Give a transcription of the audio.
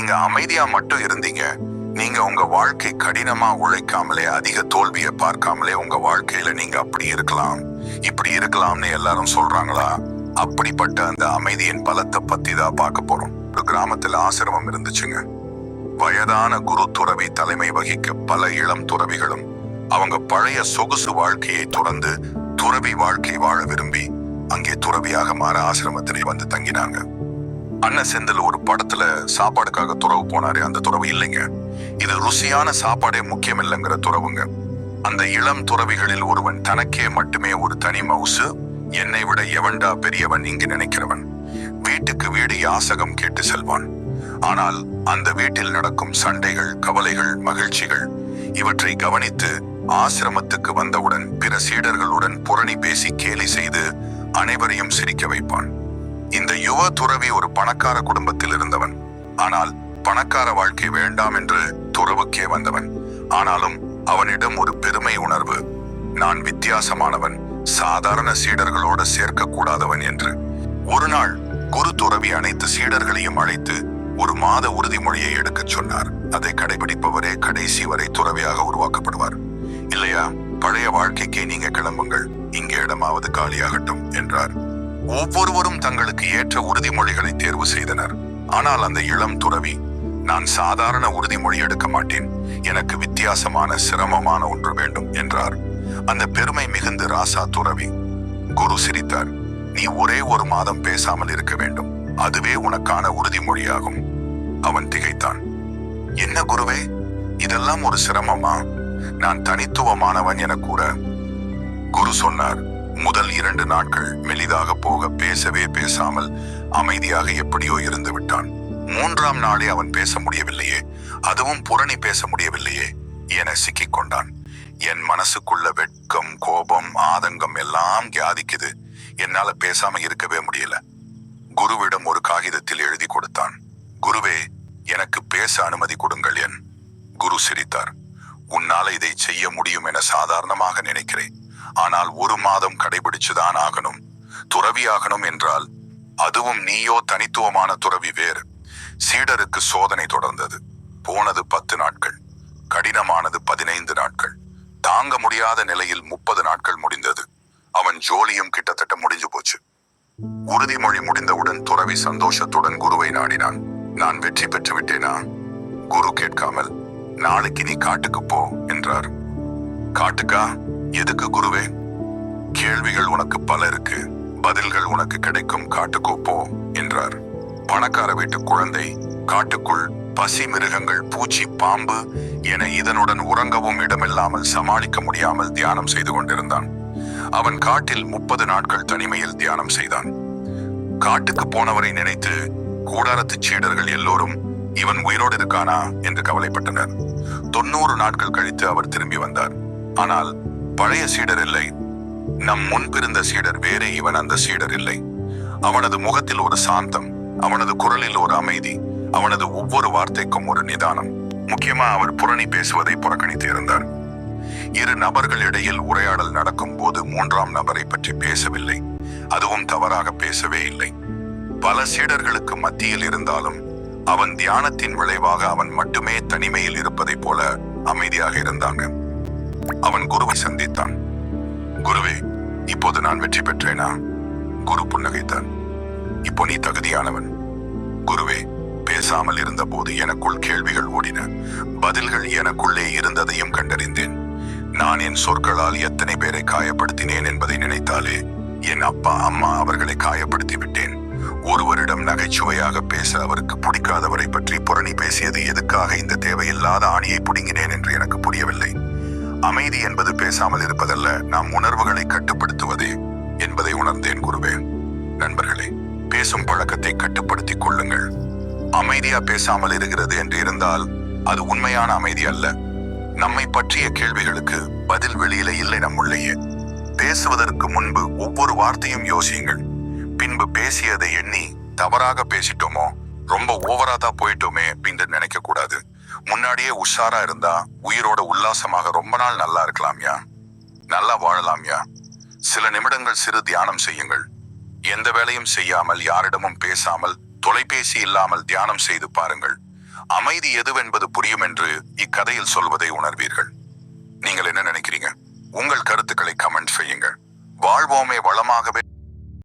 நீங்க அமைதியா மட்டும் இருந்தீங்க. நீங்க உங்க வாழ்க்கை கடினமா உழைக்காமலே அதிக தோல்வியை பார்க்காமலே உங்க வாழ்க்கையில நீங்க அப்படி இருக்கலாம். இப்படி இருக்கலாம்னு எல்லாரும் சொல்றாங்களா? அப்படிப்பட்ட அந்த அமைதியின் பலத்தை பத்தி தான் பார்க்க போறோம். ஒரு கிராமத்துல ஆசிரமம் இருந்துச்சுங்க. வயதான குரு துறவி தலைமை வகிக்க பல இளம் துறவிகளும் அவங்க பழைய சொகுசு வாழ்க்கையை துறந்து துறவி வாழ்க்கை வாழ விரும்பி அங்கே துறவியாக மாற ஆசிரமத்திலே வந்து தங்கினாங்க. அண்ணன் செந்தில் ஒரு படத்துல சாப்பாடுக்காக துறவு போனாரு அந்த துறவு இல்லைங்க. இது ருசியான சாப்பாடே முக்கியம் இல்லைங்கிற துறவுங்க. அந்த இளம் துறவிகளில் ஒருவன் தனக்கே மட்டுமே ஒரு தனி மவுசு என்னை விட எவன்டா பெரியவன் இங்கு நினைக்கிறவன்? வீட்டுக்கு வீடு யாசகம் கேட்டு செல்வான். ஆனால் அந்த வீட்டில் நடக்கும் சண்டைகள் கவலைகள் மகிழ்ச்சிகள் இவற்றை கவனித்து ஆசிரமத்துக்கு வந்தவுடன் பிற சீடர்களுடன் புரணி பேசி கேலி செய்து அனைவரையும் சிரிக்க வைப்பான். இந்த யுவ துறவி ஒரு பணக்கார குடும்பத்தில் இருந்தவன். ஆனால் பணக்கார வாழ்க்கை வேண்டாம் என்று துறவுக்கே வந்தவன். ஆனாலும் அவனிடம் ஒரு பெருமை உணர்வு. நான் வித்தியாசமானவன் சாதாரண சீடர்களோட சேர்க்கக்கூடாதவன் என்று. ஒரு நாள் குரு துறவி அனைத்து சீடர்களையும் அழைத்து ஒரு மாத உறுதிமொழியை எடுக்கச் சொன்னார். அதை கடைபிடிப்பவரே கடைசி வரை துறவியாக உருவாக்கப்படுவார். இல்லையா பழைய வாழ்க்கைக்கே நீங்க கிளம்புங்கள். இங்கே இடமாவது காலியாகட்டும் என்றார். ஒவ்வொருவரும் தங்களுக்கு ஏற்ற உறுதிமொழிகளை தேர்வு செய்தனர். ஆனால் அந்த இளம் துறவி நான் சாதாரண உறுதிமொழி எடுக்க மாட்டேன். எனக்கு வித்தியாசமான சிரமமான ஒன்று வேண்டும் என்றார். அந்த பெருமை மிகுந்து ராசா துறவி குரு சிரித்தார். நீ ஒரே ஒரு மாதம் பேசாமல் இருக்க வேண்டும். அதுவே உனக்கான உறுதிமொழியாகும். அவன் திகைத்தான். என்ன குருவே இதெல்லாம் ஒரு சிரமமா? நான் தனித்துவமானவன் என கூற குரு சொன்னார் முதல் இரண்டு நாட்கள் மெலிதாக போக பேசவே பேசாமல் அமைதியாக எப்படியோ இருந்து விட்டான். மூன்றாம் நாளே அவன் பேச முடியவில்லையே. அதுவும் புரணி பேச முடியவில்லையே என சிக்கிக் கொண்டான். என் மனசுக்குள்ள வெட்கம் கோபம் ஆதங்கம் எல்லாம் கியாதிக்குது. என்னால பேசாம இருக்கவே முடியல. குருவிடம் ஒரு காகிதத்தில் எழுதி கொடுத்தான். குருவே எனக்கு பேச அனுமதி கொடுங்கள் என். குரு சிரித்தார். உன்னால இதை செய்ய முடியும் என சாதாரணமாக நினைக்கிறேன். ஆனால் ஒரு மாதம் கடைபிடிச்சுதான் ஆகணும். துறவி ஆகணும் என்றால் அதுவும் நீயோ தனித்துவமான துறவி வேறு. சீடருக்கு சோதனை தொடர்ந்தது. போனது பத்து நாட்கள் கடினமானது பதினைந்து நாட்கள். தாங்க முடியாத நிலையில் முப்பது நாட்கள் முடிந்தது. அவன் ஜோலியும் கிட்டத்தட்ட முடிஞ்சு போச்சு. உறுதிமொழி முடிந்தவுடன் துறவி சந்தோஷத்துடன் குருவை நாடினான். நான் வெற்றி பெற்று விட்டேனா? குரு கேட்காமல் நாளைக்கு நீ காட்டுக்கு போ என்றார். காட்டுக்கா? எதுக்கு குருவே? கேள்விகள் உனக்கு பல இருக்கு. பதில்கள் உனக்கு கிடைக்கும் காட்டுக்கோ போ என்றார். பணக்கார வீட்டு குழந்தை காட்டுக்குள் பசி மிருகங்கள் பூச்சி பாம்பு என இதனுடன் உறங்கவும் இடமில்லாமல் சமாளிக்க முடியாமல் தியானம் செய்து கொண்டிருந்தான். அவன் காட்டில் முப்பது நாட்கள் தனிமையில் தியானம் செய்தான். காட்டுக்கு போனவரை நினைத்து கூடாரத்து சீடர்கள் எல்லோரும் இவன் உயிரோடு இருக்கானா? என்று கவலைப்பட்டனர். தொண்ணூறு நாட்கள் கழித்து அவர் திரும்பி வந்தார். ஆனால் பழைய சீடர் இல்லை. நம் முன்பிருந்த சீடர் வேறே இவன் அந்த சீடர் இல்லை. அவனது முகத்தில் ஒரு சாந்தம் அவனது குரலில் ஒரு அமைதி அவனது ஒவ்வொரு வார்த்தைக்கும் ஒரு நிதானம். முக்கியமா அவர் புரணி பேசுவதை புறக்கணித்து இருந்தார். இரு நபர்கள் இடையில் உரையாடல் நடக்கும் போது மூன்றாம் நபரை பற்றி பேசவில்லை. அதுவும் தவறாக பேசவே இல்லை. பல சீடர்களுக்கு மத்தியில் இருந்தாலும் அவன் தியானத்தின் விளைவாக அவன் மட்டுமே தனிமையில் இருப்பதைப் போல அமைதியாக இருந்தாங்க. அவன் குருவை சந்தித்தான். குருவே இப்போது நான் வெற்றி பெற்றேனா? குரு புன்னகைத்தான். இப்போ நீ தகுதியானவன். குருவே பேசாமல் இருந்தபோது எனக்குள் கேள்விகள் ஓடின. பதில்கள் எனக்குள்ளே இருந்ததையும் கண்டறிந்தேன். நான் என் சொற்களால் எத்தனை பேரை காயப்படுத்தினேன் என்பதை நினைத்தாலே என் அப்பா அம்மா அவர்களை காயப்படுத்தி விட்டேன். ஒருவரிடம் நகைச்சுவையாக பேச அவருக்கு பிடிக்காதவரை பற்றி புரணி பேசியது எதுக்காக இந்த தேவையில்லாத ஆணியை புடுங்கினேன் என்று எனக்கு புரியவில்லை. அமைதி என்பது பேசாமல் இருப்பதல்ல நாம் உணர்வுகளை கட்டுப்படுத்துவதே என்பதை உணர்ந்தேன் குருவே. நண்பர்களே பேசும் பழக்கத்தை கட்டுப்படுத்திக் கொள்ளுங்கள். அமைதியா பேசாமல் இருக்கிறது என்று இருந்தால் அது உண்மையான அமைதி அல்ல. நம்மை பற்றிய கேள்விகளுக்கு பதில் வெளியில இல்லை நம்முள்ளேயே பேசுவதற்கு முன்பு ஒவ்வொரு வார்த்தையும் யோசியுங்கள். பின்பு பேசியதை எண்ணி தவறாக பேசிட்டோமோ ரொம்ப ஓவரா தான் போயிட்டோமே அப்படின்னு நினைக்க கூடாது. முன்னாடியே உஷாரா இருந்தா உயிரோட உல்லாசமாக ரொம்ப நாள் நல்லா இருக்கலாம்யா. நல்லா வாழலாம்யா. சில நிமிடங்கள் சிறு தியானம் செய்யுங்கள். எந்த வேலையும் செய்யாமல் யாரிடமும் பேசாமல் தொலைபேசி இல்லாமல் தியானம் செய்து பாருங்கள். அமைதி எதுவென்பது புரியும் என்று இக்கதையில் சொல்வதை உணர்வீர்கள். நீங்கள் என்ன நினைக்கிறீங்க? உங்கள் கருத்துக்களை கமெண்ட் செய்யுங்கள். வாழ்வோமே வளமாகவே